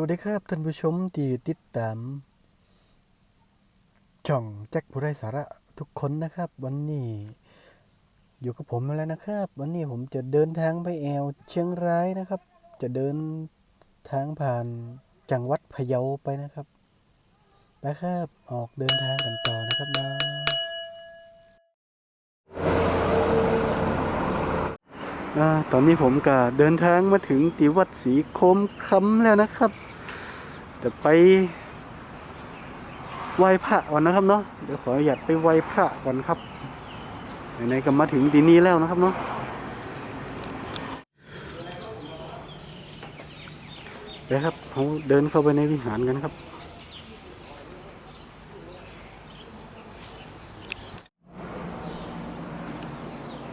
วัสดีครับท่านผู้ชมที่ติดตาม ช่องแจ็คผู้ไร้สาระทุกคนนะครับ วันนี้อยู่กับผมมาแล้วนะครับ วันนี้ผมจะเดินทางไปแอวเชียงรายนะครับ จะเดินทางผ่านจังหวัดพะเยาไปนะครับไปครับออกเดินทางกันต่อนะครับนะอ่าตอนนี้ผมก็เดินทางมาถึงติวัดศรีโคมคำแล้วนะครับ จะไปไหว้พระก่อนนะครับเนาะเดี๋ยวขออนุญาตไปไหว้พระก่อนครับไหนๆก็มาถึงที่นี่แล้วนะครับเนาะเดี๋ยวครับเราเดินเข้าไปในวิหารกันครับ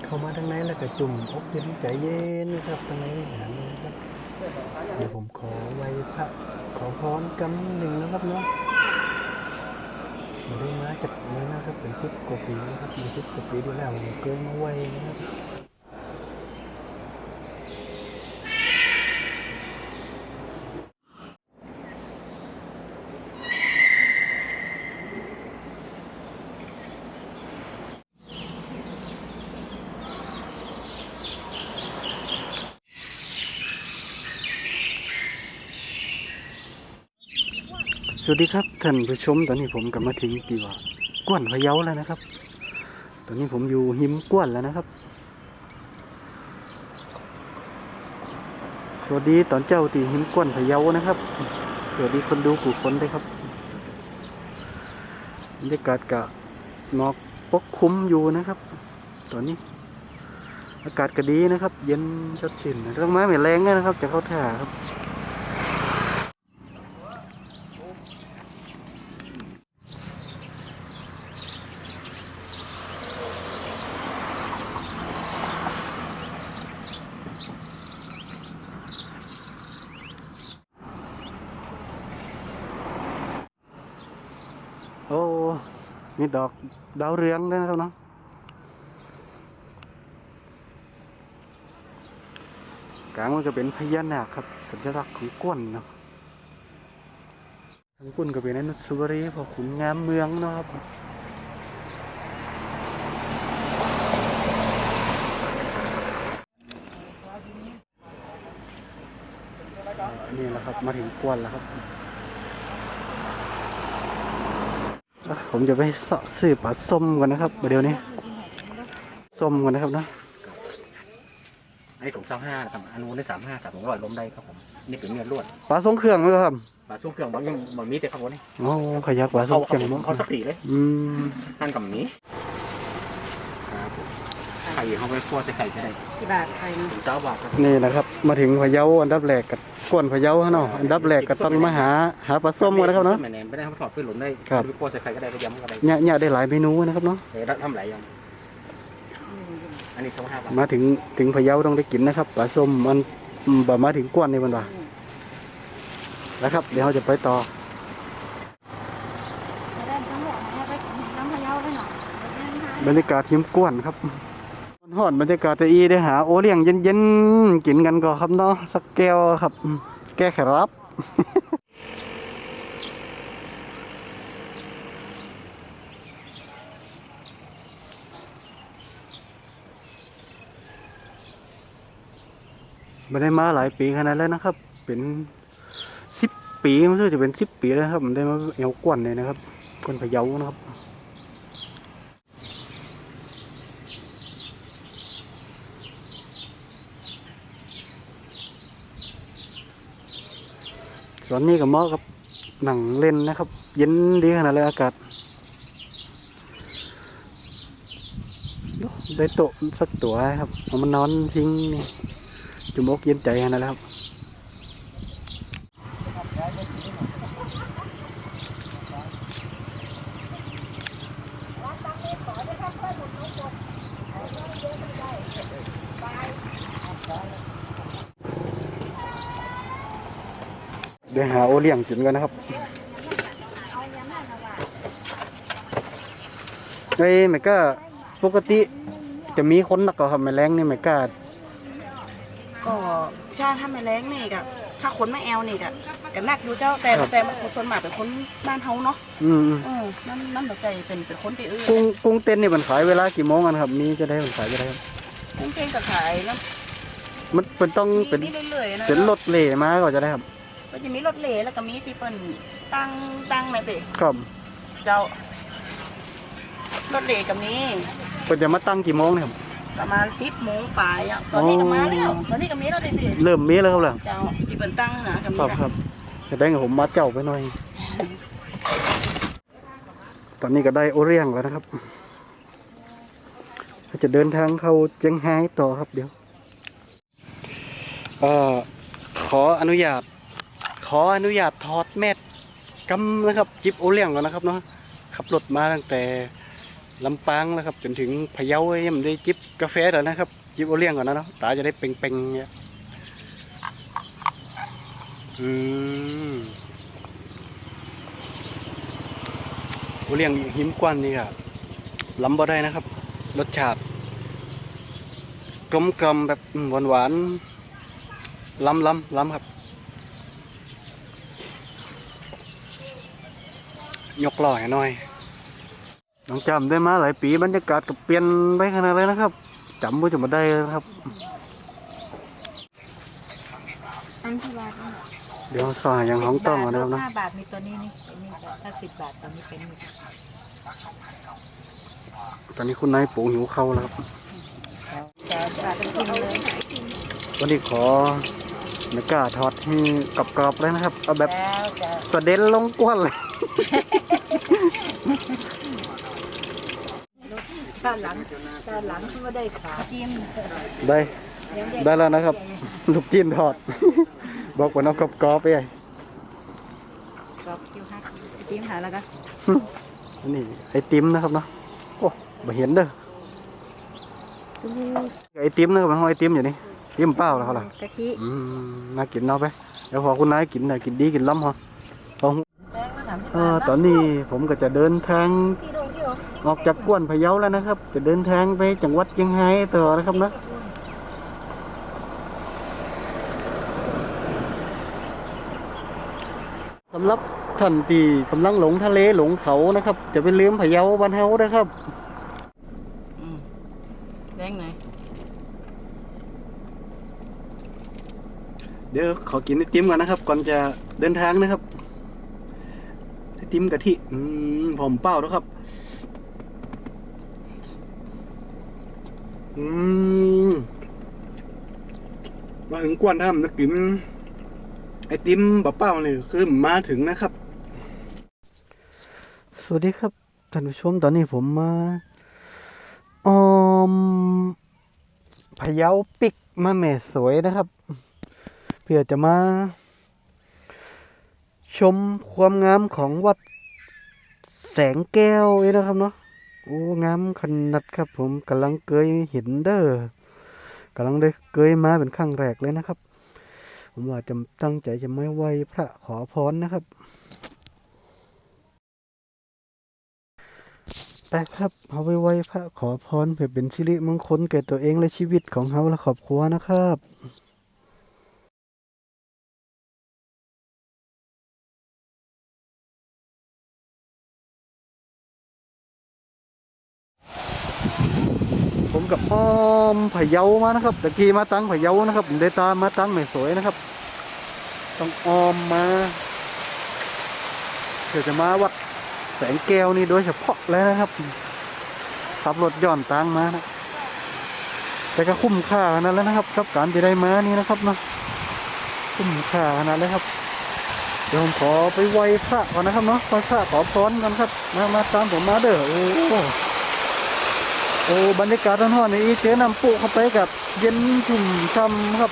เข้ามาทางไหนแล้วก็จุ่มอกเย็นใจเย็นนะครับทางในวิหาร เดี๋ยวผมขอไหวพระขอพรกันหนึ่งนะครับเนาะมาได้มาจัดมานะครับเป็นสิบกว่าปีนะครับมีสิบกว่าปีที่แล้วเกยมาไหวนะครับ สวัสดีครับท่านผู้ชมตอนนี้ผมกลับมาถึงตีว่ากวนพะเยาแล้วนะครับ ตอนนี้ผมอยู่หิมกวนแล้วนะครับ สวัสดีตอนเจ้าตีหิมกวนพะเยานะครับ สวัสดีคนดูผู้คนด้วยครับบรรยากาศกะหมอกปกคลุมอยู่นะครับ ตอนนี้ อากาศก็ดีนะครับ เย็นสดชื่นต้องไม้ไม่แรงนะครับจะเข้าท่าครับ โอ้ มีดอกดาวเรืองด้วยนะครับเนาะกลางมันก็เป็นพญานาคครับ สัญลักษณ์ของก้นเนาะทางก้นก็เป็นอนุสาวรีย์พอขุนงามเมืองเนาะครับนี่แหละครับมาถึงกวนแล้วครับ อะ ผมจะไปเสาะซื้อปลาส้มกันนะครับเดี๋ยวนี้ส้มกันนะครับเนาะอันนี้ถุงเศร้าห้าครับอันนู้นได้สามห้าสามถุงร้อยล้มได้ครับผมนี่เป็นเนื้อล้วนปลาทรงเครื่องเลยครับปลาซุ้มเครื่องบางยังบางมีแต่ครับผมนี่โอ้ขยักปลาทรเขางเคเขารื่องมั้งเขาสติเลยอืมนั่นกับนี้ครับไข่ เขาไปคั่วใส่ไข่จะได้กี่บาทไทยเนาะถุงเศร้าบาทครับนี่นะครับ มาถึงพะเยาอันดับแรกกับก้นพะเยาเนาะอันดับแรกก็ต้องมาหาหาปลาส้มกันนะครับเนาะแหนมไม่ได้เขาถอดเพื่อหลุนได้ครับ ไปคั่วใส่ไข่ก็ได้ไปยำก็ได้เนี่ยเนี่ยได้หลายเมนูนะครับเนาะเดี๋ยวทำหลายอย่างอันนี้เศร้าห้าบาทมาถึงถึงพะเยาต้องได้กินนะครับปลาส้มมันอืมบ่มาถึงก้นนี่มันว่านะครับ เดี๋ยวเราจะไปต่อไม่ได้ทั้งหมดให้ไปน้ำพะเยาไปหน่อยบรรยากาศหิมกวนครับ หอนบรรยากาศจะอีได้หาโอเลี้ยงเย็นๆกินกันก่อนครับเนาะสักแก้วครับ แก้แขรับไม่ได้มาหลายปีขนาดแล้วนะครับ เป็นสิบปีมันจะเป็นสิบปีแล้วครับผมได้มาเอวกวนเลยนะครับกวนพะเยานะครับ สวนนี้ก็เหมาะกับหนังเล่นนะครับ เย็นดีขนาดเลยอากาศได้โต๊ะสักตัวครับเอามันนอนทิ้งนี่จุมอกเย็นใจขนาดแล้วครับ เดี๋ยวหาโอเลี้ยงกินกันนะครับไอ้แม่ก็ปกติจะมีคนนักก็ครับแม่แรงนี่แม่ก็ก็ถ้าถ้าไม่แรงนี่กับทถ้าคนไม่แอลนี่กะกันนักอยู่เจ้าแต่ครับแต่มันคนส่วนมากเป็นคนบ้านเฮาเนาะอืมเออนั่นนั่นหัวใจเป็นเป็นคนที่อื่นกุ้งกุ้งเต้นนี่มันขายเวลากี่โมงกันครับนี้จะได้มันขายจะได้ครับกุ้งเก่งก็ขายแล้วมันเป็นต้องเป็นมีเรื่อยๆนะเป็นรถเล่มาก็จะได้ครับ ก็จะมีรถเหล่แล้วก็มีที่เปิ้นตั้งตั้งในเบครับเจ้ารถเหล่ก็มีเป็นจะมาตั้งกี่โมงเนี่ยครับประมาณสิบโมงปลายอะตอนนี้ก็มาแล้วอ๋อตอนนี้ก็มีรถเหล่เริ่มมีแล้วครับล่ะเจ้าที่เปิ้นตั้งนะก็มีครับนะครับจะได้กับผมมาเจ้าไปหน่อย ตอนนี้ก็ได้โอเรียงแล้วนะครับจะเดินทางเข้าเจียงไฮ้ต่อครับเดี๋ยวเอ่อขออนุญาต ขออนุญาตถอดแมสกำนะครับจิบโอเลี้ยงก่อนนะครับเนาะขับรถมาตั้งแต่ลำปางแล้วครับจนถึงพะเยายังไม่ได้จิบกาแฟแล้วนะครับ จิบโอเลี้ยงก่อนนะเนาะตาจะได้เป่งๆเนี่ยอืมโอเลี้ยงหิมกวนนี่ครับล้ำบ่ได้นะครับ รสชาติกลมกลมแบบหวานหวานๆล้ำล้ำล้ำครับ ยกล้อให้หน่อย น้องจำได้มาหลายปีบรรยากาศก็เปลี่ยนไปขนาดเลยนะครับจำไม่จะมาได้เลยครับ อันที่บาทนี่เดี๋ยวสอยอย่างห้องต้องก่อนนะครับนะห้าบาทมีตัวนี้นี่ตัวนี้จ้ะถ้าสิบบาทตอนนี้เป็นนี่ตอนนี้คุณนายปู่หิวเข้าวแล้วครับ จะบาทเป็นกินเลยวันนี้ขอ ไม่กล้าทอดให้กรอบๆเลยนะครับ เอาแบบแล้วจะสะเด็นลงก้วนเลยด้านหลังด้านหลังที่ว่าได้ขาจิ้มได้ได้แล้วนะครับ ลูกจีนทอด บอกว่าน้องกรอบๆไปไงกรอบคิวฮักจิ้มหาแล้วก็อันนี่ไอติมนะครับเนาะ โอ้ไม่เห็นเด้อ ไอติมนะครับมันห้องไอติมอยู่นี่ ติมเปล่าแล้วเขาล่ะกะทิอืมน่ากินเนาะไปเดี๋ยวพอคุณนายกินน่ะกินดีกินล้ำเหรอพอแป้งมาถามที่เอ่อตอนนี้ผมก็จะเดินทางออกจากกวนพะเยาแล้วนะครับ จะเดินทางไปจังหวัดเชียงรายต่อนะครับนะสำหรับท่านที่กำลังหลงทะเลหลงเขานะครับ จะไปลืมพะเยาบ้านเฮานะครับ อืมแดงไหน เดี๋ยวขอกินไอติมก่อนนะครับ ก่อนจะเดินทางนะครับไอติมกะทิอืมผมเป้าแล้วครับ อืมมาถึงกวนถ้ำนึกกินไอติมบะเป้าเลยคือมาถึงนะครับ สวัสดีครับท่านผู้ชมตอนนี้ผมมาออมพะเยาปิกมาแม่สวยนะครับ เพื่อจะมา ชมความงามของวัดแสงแก้วนี่นะครับเนาะโอ้งามขนาดครับผมกำลังเกยเห็นเด้อกำลังได้เกยมาเป็นครั้งแรกเลยนะครับ ผมว่าจะตั้งใจจะไม่ไหวพระขอพรนะครับไปครับเอาไว้ไหวพระขอพรเพื่อเป็นสิริมงคลแก่ตัวเองและชีวิตของเขาและครอบครัวนะครับ ผมกับอ้อมพะเยามานะครับตะกี้มาตั้งพะเยานะครับผมได้ตามมาตั้งไม่สวยนะครับ ต้องอ้อมมาเดี๋ยวจะมาวัดแสงแก้วนี่โดยเฉพาะเลยนะครับขับรถย้อนตังมานะแต่ก็คุ้มค่าขนาดแล้วนะครับกับการที่ได้มานี่นะครับเนาะคุ้มค่าขนาดเลยครับ เดี๋ยวผมขอไปไหว้พระก่อนนะครับเนาะไหว้พระขอพรกันครับ มามาตามผมมาเด้อโอ้ โอ้บรรยากาศร้อนๆนี่เจอน้ำปุเข้าไปกับเย็นชุ่มช่ำครับ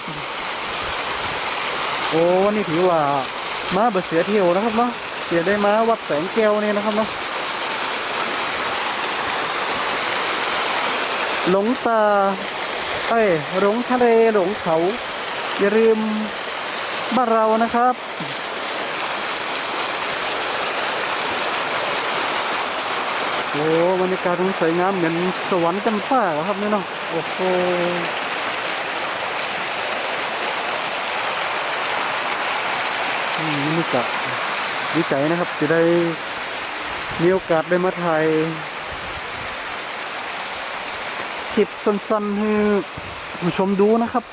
โอ้วันนี้ถือว่ามาเบดเสียเที่ยวนะครับเนาะเสียได้มาวัดแสงแก้วนี่นะครับเนาะหลงตาเอ้ยหลงทะเลหลงเขา อย่าลืมบ้านเรานะครับ โอ้บรรยากาศมันสวยงามเหมือนสวรรค์จันทร์ฟ้าครับนี่เนาะโอ้โหอืมนี่กะดีใจนะครับ จะได้มีโอกาสได้มาถ่ายคลิปสั้นๆให้ผู้ชมดูนะครับ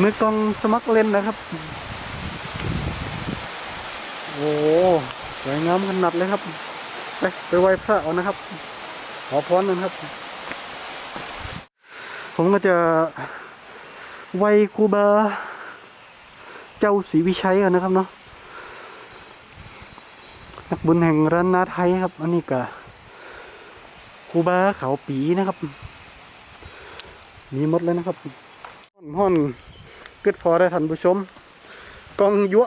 มือกองสมัครเล่นนะครับ โอ้โหสวยงามขนาดเลยครับ ไปไปไหว้พระเอานะครับ ขอพรนะครับ ผมก็จะไหว้ครูบาเจ้าศรีวิชัยกันนะครับเนาะนักบุญแห่งร้านนาไทยครับ อันนี้ก็ครูบาเขาปีนะครับ มีหมดเลยนะครับห้อนๆเกิดพอได้ท่านผู้ชมกองยั่ว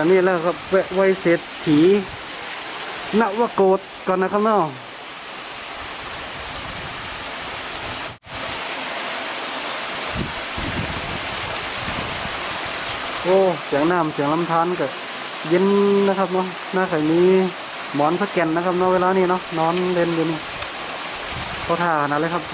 การนี้แล้วครับแวะไว้เศรษฐีนวโกดก่อนนะครับเนาะโอ้เสียงน้ำเสียงลำธารก็เย็นนะครับเนาะหน้าไข่มีหมอนสแก่นนะครับเนาะเวลานี้เนาะนอนเล่นอยู่นี่เขาท่าขนาดเลยครับ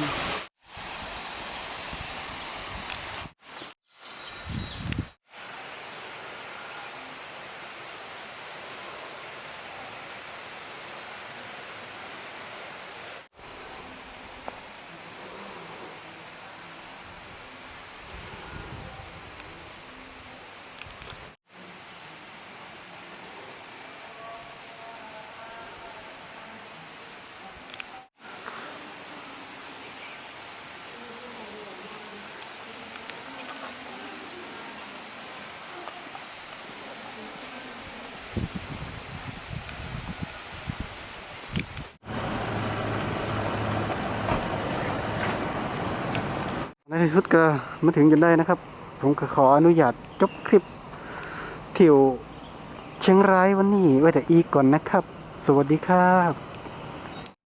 ที่สุดก็มาถึงจนได้นะครับ ผมก็ขออนุญาตจบคลิปเที่ยวเชียงรายวันนี้ไว้แต่อีกก่อนนะครับ สวัสดีครับ